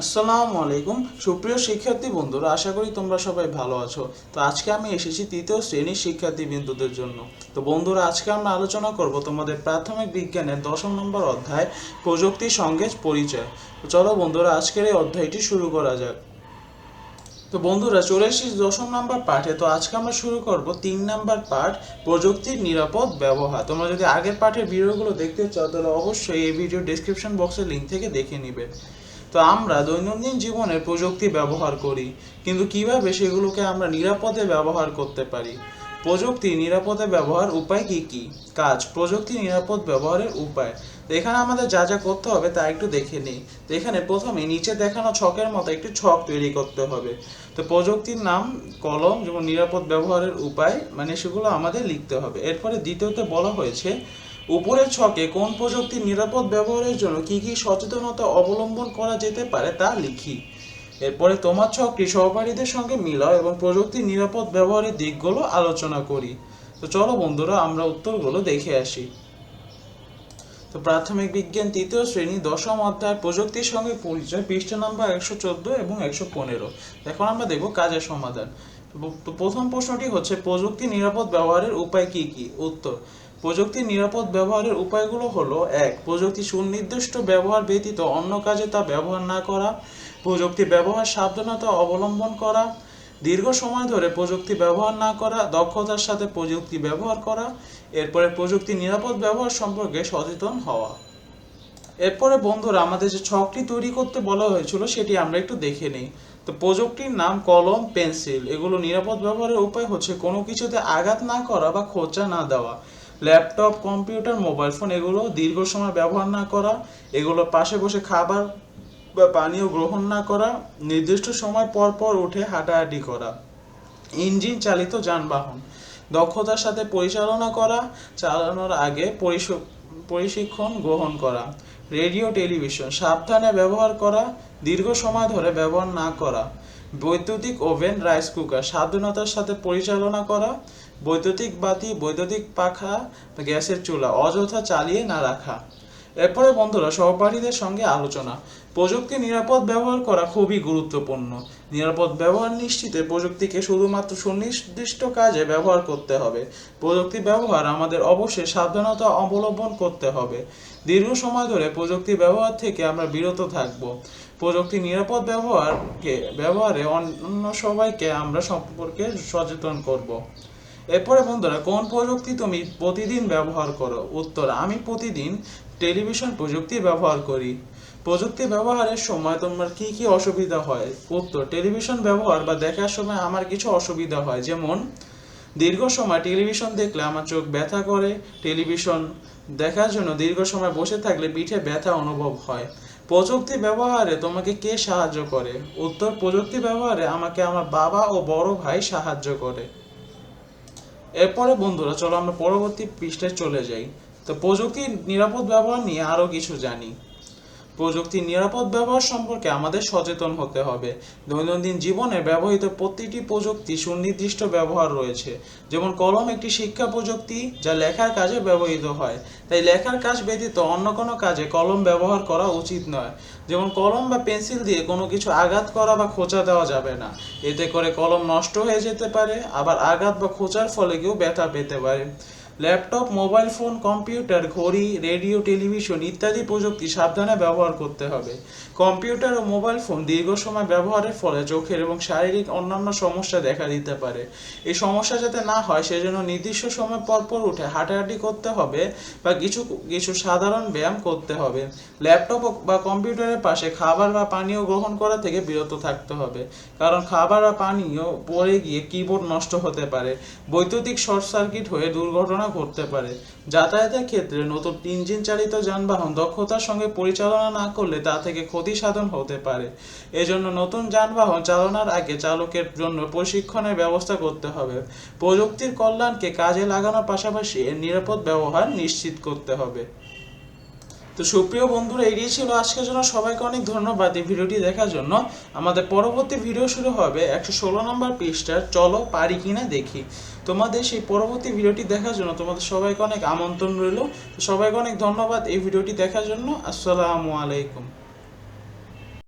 আসসালামু আলাইকুম। সুপ্রিয় শিক্ষার্থী বন্ধুরা, আশা করি তোমরা সবাই ভালো আছো। তো আজকে আমি এসেছি তৃতীয় শ্রেণির শিক্ষার্থী বিন্দুদের জন্য। তো বন্ধুরা, আজকে আমরা আলোচনা করব তোমাদের প্রাথমিক বিজ্ঞানের দশম নম্বর অধ্যায় প্রযুক্তির সঙ্গে পরিচয়। তো চলো বন্ধুরা, আজকের এই অধ্যায়টি শুরু করা যাক। তো বন্ধুরা, চলে এসেছি দশম নাম্বার পাঠে। তো আজকে আমরা শুরু করব তিন নাম্বার পাঠ, প্রযুক্তির নিরাপদ ব্যবহার। তোমরা যদি আগের পাঠের ভিডিওগুলো দেখতে চাও, তাহলে অবশ্যই এই ভিডিও ডেসক্রিপশন বক্সের লিঙ্ক থেকে দেখে নিবে। তো আমরা দৈনন্দিন জীবনে প্রযুক্তি ব্যবহার করি, কিন্তু কীভাবে সেগুলোকে আমরা নিরাপদে ব্যবহার করতে পারি? প্রযুক্তি নিরাপদে ব্যবহার উপায় কি কি? কাজ, প্রযুক্তি নিরাপদ ব্যবহারের উপায়। এখানে আমাদের যা যা করতে হবে তা একটু দেখে নিই। তো এখানে প্রথমে নিচে দেখানো ছকের মতো একটি ছক তৈরি করতে হবে। তো প্রযুক্তির নাম কলম যেমন নিরাপদ ব্যবহারের উপায় মানে সেগুলো আমাদের লিখতে হবে। এরপরে দ্বিতীয়তে বলা হয়েছে উপরের ছকে কোন প্রযুক্তির নিরাপদ ব্যবহারের জন্য কি কি সচেতনতা অবলম্বন করা যেতে পারে তা লিখি। এরপরে তোমার ছকটি সহপাঠীদের সঙ্গে মিলাও এবং প্রযুক্তির নিরাপদ ব্যবহারের দিকগুলো আলোচনা করি। তো চলো বন্ধুরা, আমরা উত্তরগুলো দেখে আসি। তো প্রাথমিক বিজ্ঞান তৃতীয় শ্রেণি, দশম অধ্যায়, প্রযুক্তির সঙ্গে পরিচয়, পৃষ্ঠা নম্বর একশো চোদ্দ এবং একশো পনেরো। এখন আমরা দেখব কাজের সমাধান। প্রথম প্রশ্নটি হচ্ছে প্রযুক্তি নিরাপদ ব্যবহারের উপায় কি কি? উত্তর প্রযুক্তির নিরাপদ ব্যবহারের উপায়গুলো হলো, এক, প্রযুক্তি সুনির্দিষ্ট ব্যবহার ব্যতীত অন্য কাজে তা ব্যবহার না করা, প্রযুক্তি ব্যবহার সাবধানতা অবলম্বন করা, দীর্ঘ সময় ধরে প্রযুক্তি ব্যবহার না করা, দক্ষতার সাথে প্রযুক্তি ব্যবহার করা, এরপরে প্রযুক্তি নিরাপদ ব্যবহার সম্পর্কে সচেতন হওয়া। এরপরে বন্ধুরা, আমাদের যে ছকটি তৈরি করতে বলা হয়েছিল সেটি আমরা একটু দেখে নিই। তো প্রযুক্তির নাম কলম, পেন্সিল। এগুলো নিরাপদ ব্যবহারের উপায় হচ্ছে কোনো কিছুতে আঘাত না করা বা খোঁচা না দেওয়া। ল্যাপটপ, কম্পিউটার, মোবাইল ফোন, এগুলো দীর্ঘ সময় ব্যবহার না করা, এগুলো পাশে বসে খাবার বা পানীয় গ্রহণ না করা, নির্দিষ্ট সময় পর পর উঠে হাঁটাহাঁটি করা, ইঞ্জিন চালিত যানবাহন, দক্ষতার সাথে পরিচালনা করা, চালানোর আগে পরিশ- প্রশিক্ষণ গ্রহণ করা, রেডিও, টেলিভিশন, সাবধানে ব্যবহার করা, দীর্ঘ সময় ধরে ব্যবহার না করা বৈদ্যুতিক ওভেন রাইস কুকার, স্বাধীনতার সাথে পরিচালনা করা, বৈদ্যুতিক বাতি, বৈদ্যুতিক পাখা, গ্যাসের চুলা, অযথা চালিয়ে না রাখা। এরপরে বন্ধুরা সহপাঠীদের সঙ্গে আলোচনা। প্রযুক্তি নিরাপদ ব্যবহার করা খুবই গুরুত্বপূর্ণ। নিরাপদ ব্যবহার নিশ্চিতে প্রযুক্তিকে শুধুমাত্র সুনির্দিষ্ট কাজে ব্যবহার করতে হবে। প্রযুক্তি ব্যবহার আমাদের অবশ্যই সাবধানতা অবলম্বন করতে হবে। দীর্ঘ সময় ধরে প্রযুক্তি ব্যবহার থেকে আমরা বিরত থাকব। প্রযুক্তি নিরাপদ ব্যবহারকে, ব্যবহারে অন্য সবাইকে আমরা সম্পর্কে সচেতন করব। এরপরে বন্ধুরা, কোন প্রযুক্তি তুমি প্রতিদিন ব্যবহার করো? উত্তর, আমি প্রতিদিন টেলিভিশন প্রযুক্তি ব্যবহার করি। প্রযুক্তি ব্যবহারের সময় তোমার কি কি অসুবিধা হয়? উত্তর, টেলিভিশন ব্যবহার বা দেখার সময় আমার কিছু অসুবিধা হয়। যেমন, দীর্ঘ সময় টেলিভিশন দেখলে আমার চোখ ব্যথা করে, টেলিভিশন দেখার জন্য দীর্ঘ সময় বসে থাকলে পিঠে ব্যথা অনুভব হয়। প্রযুক্তি ব্যবহারে তোমাকে কে সাহায্য করে? উত্তর, প্রযুক্তি ব্যবহারে আমাকে আমার বাবা ও বড় ভাই সাহায্য করে। এরপরে বন্ধুরা, চলো আমরা পরবর্তী পৃষ্ঠায় চলে যাই। তো প্রযুক্তির নিরাপদ ব্যবহার নিয়ে আরও কিছু জানি। প্রযুক্তির নিরাপদ ব্যবহার সম্পর্কে আমাদের সচেতন হতে হবে। দৈনন্দিন জীবনে ব্যবহৃত প্রতিটি প্রযুক্তি সুনির্দিষ্ট ব্যবহার রয়েছে। যেমন কলম একটি শিক্ষা প্রযুক্তি যা লেখার কাজে ব্যবহৃত হয়। তাই লেখার কাজ ব্যতীত অন্য কোনো কাজে কলম ব্যবহার করা উচিত নয়। যেমন কলম বা পেন্সিল দিয়ে কোনো কিছু আঘাত করা বা খোঁচা দেওয়া যাবে না। এতে করে কলম নষ্ট হয়ে যেতে পারে, আবার আঘাত বা খোঁচার ফলে কেউ ব্যথা পেতে পারে। ল্যাপটপ, মোবাইল ফোন, কম্পিউটার, ঘড়ি, রেডিও, টেলিভিশন ইত্যাদি প্রযুক্তি সাবধানে ব্যবহার করতে হবে। কম্পিউটার ও মোবাইল ফোন দীর্ঘ সময় ব্যবহারের ফলে চোখের এবং শারীরিক অন্যান্য সমস্যা দেখা দিতে পারে। এই সমস্যা যাতে না হয়, সেজন্য নির্দিষ্ট সময় পর পর উঠে হাঁটাহাঁটি করতে হবে বা কিছু কিছু সাধারণ ব্যায়াম করতে হবে। ল্যাপটপ বা কম্পিউটারের পাশে খাবার বা পানীয় গ্রহণ করা থেকে বিরত থাকতে হবে। কারণ খাবার বা পানীয় পড়ে গিয়ে কিবোর্ড নষ্ট হতে পারে। বৈদ্যুতিক শর্ট সার্কিট হয়ে দুর্ঘটনা ঘটতে পারে। যাতায়াতের ক্ষেত্রে নতুন ইঞ্জিন চালিত যানবাহন দক্ষতার সঙ্গে পরিচালনা না করলে তা থেকে ক্ষতি সাধন হতে পারে। এজন্য নতুন যানবাহন চালানোর আগে চালকের জন্য প্রশিক্ষণের ব্যবস্থা করতে হবে। প্রযুক্তির কল্যাণকে কাজে লাগানোর পাশাপাশি এর নিরাপদ ব্যবহার নিশ্চিত করতে হবে। তো সুপ্রিয় বন্ধুরা, এড়িয়ে ছিল আজকের জন্য। সবাইকে অনেক ধন্যবাদ এই ভিডিওটি দেখার জন্য। আমাদের পরবর্তী ভিডিও শুরু হবে একশো ষোলো নম্বর পৃষ্ঠার চলো পারি কিনা দেখি। তোমাদের সেই পরবর্তী ভিডিওটি দেখার জন্য তোমাদের সবাইকে অনেক আমন্ত্রণ রইল। সবাইকে অনেক ধন্যবাদ এই ভিডিওটি দেখার জন্য। আসসালামু আলাইকুম।